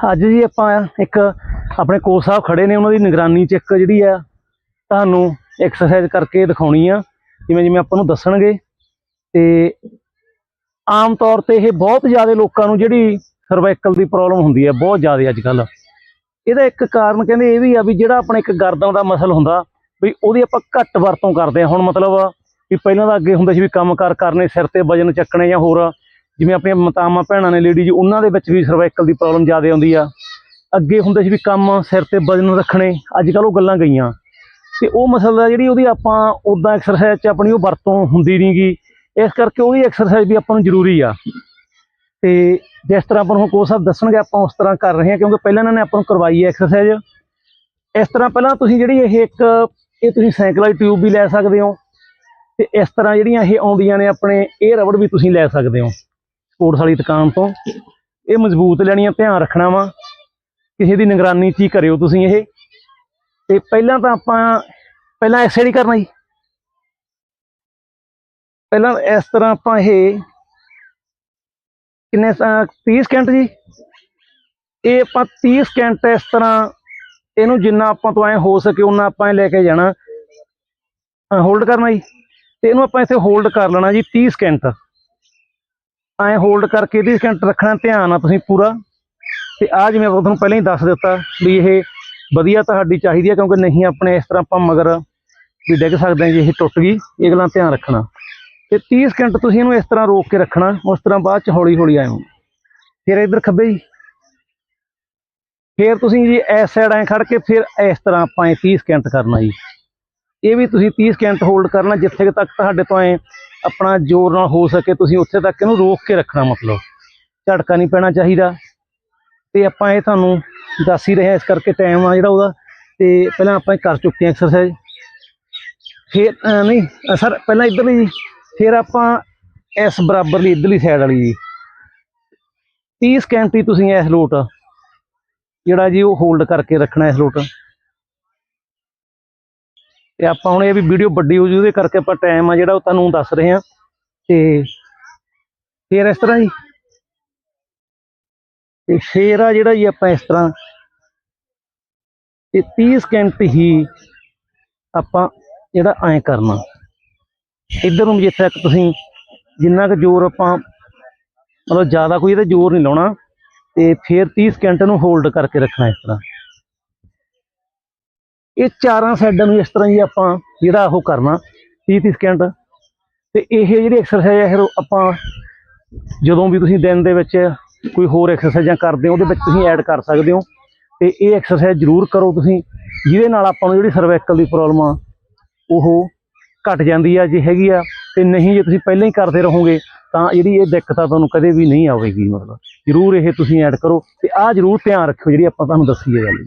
ਅੱਜ ਜੀ ਆਪਾਂ ਇੱਕ ਆਪਣੇ ਕੋਚ ਸਾਹਿਬ ਖੜੇ ਨੇ, ਉਹਨਾਂ ਦੀ ਨਿਗਰਾਨੀ ਚ ਇੱਕ ਜਿਹੜੀ ਆ ਤੁਹਾਨੂੰ ਐਕਸਰਸਾਈਜ਼ ਕਰਕੇ ਦਿਖਾਉਣੀ ਆ, ਜਿਵੇਂ ਜਿਵੇਂ ਆਪਾਂ ਨੂੰ ਦੱਸਣਗੇ। ਤੇ ਆਮ ਤੌਰ ਤੇ ਇਹ ਬਹੁਤ ਜ਼ਿਆਦਾ ਲੋਕਾਂ ਨੂੰ ਜਿਹੜੀ ਸਰਵਾਈਕਲ ਦੀ ਪ੍ਰੋਬਲਮ ਹੁੰਦੀ ਹੈ ਬਹੁਤ ਜ਼ਿਆਦਾ ਅੱਜ ਕੱਲ ਇਹਦਾ ਇੱਕ ਕਾਰਨ ਕਹਿੰਦੇ ਇਹ ਵੀ ਆ ਵੀ ਜਿਹੜਾ ਆਪਣਾ ਇੱਕ ਗਰਦਨ ਦਾ ਮਸਲ ਹੁੰਦਾ, ਵੀ ਉਹਦੀ ਆਪਾਂ ਘੱਟ ਵਰਤੋਂ ਕਰਦੇ ਹਾਂ ਹੁਣ ਮਤਲਬ ਵੀ ਪਹਿਲਾਂ ਤਾਂ ਅੱਗੇ ਹੁੰਦਾ ਸੀ ਵੀ ਕੰਮਕਾਰ ਕਰਨੇ, ਸਿਰ ਤੇ ਵਜਨ ਚੱਕਣੇ ਜਾਂ ਹੋਰ ਜਿਵੇਂ ਆਪਣੀਆਂ ਮਾਤਾਵਾਂ ਭੈਣਾਂ ਨੇ ਲੇਡੀਜ਼ ਉਹਨਾਂ ਦੇ ਵਿੱਚ ਵੀ ਸਰਵਾਈਕਲ ਦੀ ਪ੍ਰੋਬਲਮ ਜ਼ਿਆਦਾ ਆਉਂਦੀ ਆ। ਅੱਗੇ ਹੁੰਦੇ ਸੀ ਵੀ ਕੰਮ ਸਿਰ ਤੇ ਵਜਨ ਰੱਖਣੇ ਅੱਜ ਕੱਲ ਉਹ ਗੱਲਾਂ ਗਈਆਂ। ਤੇ ਉਹ ਮਸਲ ਦਾ ਜਿਹੜੀ ਉਹਦੀ ਆਪਾਂ ਉਦਾਂ ਐਕਸਰਸਾਈਜ਼ 'ਚ ਆਪਣੀ ਉਹ ਵਰਤੋਂ ਹੁੰਦੀ ਨਹੀਂਗੀ ਇਸ ਕਰਕੇ ਉਹਦੀ ਐਕਸਰਸਾਈਜ਼ ਵੀ ਆਪਾਂ ਨੂੰ ਜ਼ਰੂਰੀ ਆ। ਤੇ ਜਿਸ ਤਰ੍ਹਾਂ ਆਪਾਂ ਨੂੰ ਕੋਚ ਸਾਹਿਬ ਦੱਸਣਗੇ, ਆਪਾਂ ਉਸ ਤਰ੍ਹਾਂ ਕਰ ਰਹੇ ਹਾਂ, ਕਿਉਂਕਿ ਪਹਿਲਾਂ ਇਹਨਾਂ ਨੇ ਆਪਾਂ ਨੂੰ ਕਰਵਾਈ ਹੈ ਐਕਸਰਸਾਈਜ਼ ਇਸ ਤਰ੍ਹਾਂ ਪਹਿਲਾਂ ਤੁਸੀਂ ਜਿਹੜੀ ਇਹ ਇੱਕ, ਇਹ ਤੁਸੀਂ ਸਾਈਕਲ ਵਾਲੀ ਟਿਊਬ ਵੀ ਲੈ ਸਕਦੇ ਹੋ। ਤੇ ਇਸ ਤਰ੍ਹਾਂ ਜਿਹੜੀਆਂ ਇਹ ਆਉਂਦੀਆਂ ਨੇ ਆਪਣੇ, ਇਹ ਰਬੜ ਵੀ ਤੁਸੀਂ ਲੈ ਸਕਦੇ ਹੋ। ਸਪੋਰਟਸ ਵਾਲੀ ਦੁਕਾਨ ਤੋਂ। ਇਹ ਮਜ਼ਬੂਤ ਲੈਣੀਆਂ ਧਿਆਨ ਰੱਖਣਾ ਵਾ। ਕਿਸੇ ਦੀ ਨਿਗਰਾਨੀ 'ਚ ਹੀ ਕਰਿਓ ਤੁਸੀਂ ਇਹ। ਤੇ ਪਹਿਲਾਂ ਤਾਂ ਆਪਾਂ, ਪਹਿਲਾਂ ਐਸੇ ਨਹੀਂ ਕਰਨਾ ਜੀ। ਪਹਿਲਾਂ ਇਸ ਤਰ੍ਹਾਂ ਆਪਾਂ ਇਹ ਕਿੰਨੇ ਸ- 30 ਸਕਿੰਟ ਜੀ? ਇਹ ਆਪਾਂ 30 ਸਕਿੰਟ ਇਸ ਤਰ੍ਹਾਂ ਇਹਨੂੰ ਜਿੰਨਾ ਆਪਾਂ ਤੋਂ ਐ ਹੋ ਸਕੇ ਉਹਨਾਂ ਆਪਾਂ ਲੈ ਕੇ ਜਾਣਾ। ਹੋਲਡ ਕਰਨਾ ਜੀ। ਤੇ ਇਹਨੂੰ ਆਪਾਂ ਇੱਥੇ ਹੋਲਡ ਕਰ ਲੈਣਾ ਜੀ 30 ਸਕਿੰਟ ਐ ਹੋਲਡ ਕਰਕੇ 30 ਸਕਿੰਟ ਰੱਖਣਾ ਧਿਆਨ ਆ ਤੁਸੀਂ ਪੂਰਾ। ਤੇ ਆ ਜਿਵੇਂ ਆਪਾਂ ਤੁਹਾਨੂੰ ਪਹਿਲਾਂ ਹੀ ਦੱਸ ਦਿੱਤਾ ਵੀ ਇਹ ਵਧੀਆ ਤੁਹਾਡੀ ਚਾਹੀਦੀ ਹੈ ਕਿਉਂਕਿ ਨਹੀਂ ਆਪਣੇ ਇਸ ਤਰ੍ਹਾਂ ਆਪਾਂ ਮਗਰ ਵੀ ਡਿੱਗ ਸਕਦੇ ਹਾਂ ਜੇ ਇਹ ਟੁੱਟ ਗਈ, ਇਹ ਗੱਲਾਂ ਧਿਆਨ ਰੱਖਣਾ। ਤੇ 30 ਸਕਿੰਟ ਤੁਸੀਂ ਇਹਨੂੰ ਇਸ ਤਰ੍ਹਾਂ ਰੋਕ ਕੇ ਰੱਖਣਾ, ਉਸ ਤਰ੍ਹਾਂ ਬਾਅਦ ਚ ਹੌਲੀ ਹੌਲੀ ਆਇਓ ਫਿਰ ਇੱਧਰ ਖੱਬੇ ਜੀ। ਫਿਰ ਤੁਸੀਂ ਜੀ ਇਸ ਸਾਈਡ ਐ ਖੜ ਕੇ ਫਿਰ ਇਸ ਤਰ੍ਹਾਂ ਆਪਾਂ ਇਹ 30 ਸਕਿੰਟ ਕਰਨਾ ਜੀ। ਇਹ ਵੀ ਤੁਸੀਂ 30 ਸਕਿੰਟ ਹੋਲਡ ਕਰਨਾ ਜਿੱਥੇ ਤੱਕ ਤੁਹਾਡੇ ਤੋਂ ਐ ਆਪਣਾ ਜ਼ੋਰ ਨਾਲ ਹੋ ਸਕੇ, ਤੁਸੀਂ ਉੱਥੇ ਤੱਕ ਇਹਨੂੰ ਰੋਕ ਕੇ ਰੱਖਣਾ ਮਤਲਬ। ਝਟਕਾ ਨਹੀਂ ਪੈਣਾ ਚਾਹੀਦਾ। ਤੇ ਆਪਾਂ ਇਹ ਤੁਹਾਨੂੰ ਦੱਸ ਹੀ ਰਹੇ ਹਾਂ ਇਸ ਕਰਕੇ ਟਾਈਮ ਆ ਜਿਹੜਾ ਉਹਦਾ। ਤੇ ਪਹਿਲਾਂ ਆਪਾਂ ਇਹ ਕਰ ਚੁੱਕੇ ਹਾਂ ਐਕਸਰਸਾਈਜ਼ ਫਿਰ ਨਹੀਂ ਸਰ ਪਹਿਲਾਂ ਇੱਧਰਲੀ ਜੀ। ਫਿਰ ਆਪਾਂ ਇਸ ਬਰਾਬਰਲੀ ਇੱਧਰਲੀ ਸਾਈਡ ਵਾਲੀ ਜੀ। 30 ਸਕਿੰਟ ਹੀ ਤੁਸੀਂ ਇਸ ਲੋਟ ਜਿਹੜਾ ਜੀ ਉਹ ਹੋਲਡ ਕਰਕੇ ਰੱਖਣਾ ਇਸ ਲੋਟ ਤੇ ਆਪਾਂ ਹੁਣ ਇਹ ਵੀ ਵੀਡੀਓ ਵੱਡੀ ਹੋ ਜੂ, ਉਹਦੇ ਕਰਕੇ ਆਪਾਂ ਟਾਈਮ ਆ ਜਿਹੜਾ ਉਹ ਤੁਹਾਨੂੰ ਦੱਸ ਰਹੇ ਹਾਂ। ਤੇ ਫਿਰ ਇਸ ਤਰ੍ਹਾਂ ਜੀ। ਤੇ ਫੇਰ ਆ ਜਿਹੜਾ ਜੀ ਆਪਾਂ ਇਸ ਤਰ੍ਹਾਂ। ਇਹ 30 ਸਕਿੰਟ ਹੀ ਆਪਾਂ ਜਿਹੜਾ ਐਂ ਕਰਨਾ। ਇੱਧਰ ਨੂੰ ਵੀ ਜਿੱਥੇ ਤੱਕ ਤੁਸੀਂ ਜਿੰਨਾ ਕੁ ਜ਼ੋਰ ਆਪਾਂ, ਮਤਲਬ ਜ਼ਿਆਦਾ ਕੋਈ ਇਹਦਾ ਜ਼ੋਰ ਨਹੀਂ ਲਾਉਣਾ। ਤੇ ਫਿਰ 30 ਸਕਿੰਟ ਨੂੰ ਹੋਲਡ ਕਰਕੇ ਰੱਖਣਾ ਇਸ ਤਰ੍ਹਾਂ। ਇਹ ਚਾਰਾਂ ਸਾਈਡਾਂ ਨੂੰ ਇਸ ਤਰ੍ਹਾਂ ਹੀ ਆਪਾਂ ਜਿਹੜਾ ਉਹ ਕਰਨਾ 30 30 ਸਕਿੰਟ ਤੇ ਇਹ ਜਿਹੜੀ ਐਕਸਰਸਾਈਜ਼ ਹੈ ਫਿਰ ਆਪਾਂ ਜਦੋਂ ਵੀ ਤੁਸੀਂ ਦਿਨ ਦੇ ਵਿੱਚ ਕੋਈ ਹੋਰ ਐਕਸਰਸਾਈਜ਼ਾਂ ਕਰਦੇ ਹੋ, ਉਹਦੇ ਵਿੱਚ ਤੁਸੀਂ ਐਡ ਕਰ ਸਕਦੇ ਹੋ। ਤੇ ਇਹ ਐਕਸਰਸਾਈਜ਼ ਜ਼ਰੂਰ ਕਰੋ ਤੁਸੀਂ, ਜਿਹਦੇ ਨਾਲ ਆਪਾਂ ਨੂੰ ਜਿਹੜੀ ਸਰਵਾਈਕਲ ਦੀ ਪ੍ਰੋਬਲਮ ਆ, ਉਹ ਘਟ ਜਾਂਦੀ ਆ, ਜੇ ਹੈਗੀ ਆ। ਤੇ ਨਹੀਂ, ਜੇ ਤੁਸੀਂ ਪਹਿਲਾਂ ਹੀ ਕਰਦੇ ਰਹੋਗੇ, ਤਾਂ ਜਿਹੜੀ ਇਹ ਦਿੱਕਤ ਆ ਤੁਹਾਨੂੰ ਕਦੇ ਵੀ ਨਹੀਂ ਆਵੇਗੀ, ਮਤਲਬ। ਜ਼ਰੂਰ ਇਹ ਤੁਸੀਂ ਐਡ ਕਰੋ, ਤੇ ਆਹ ਜ਼ਰੂਰ ਧਿਆਨ ਰੱਖਿਓ, ਜਿਹੜੀ ਆਪਾਂ ਤੁਹਾਨੂੰ ਦੱਸੀ ਹੈ ਗੱਲ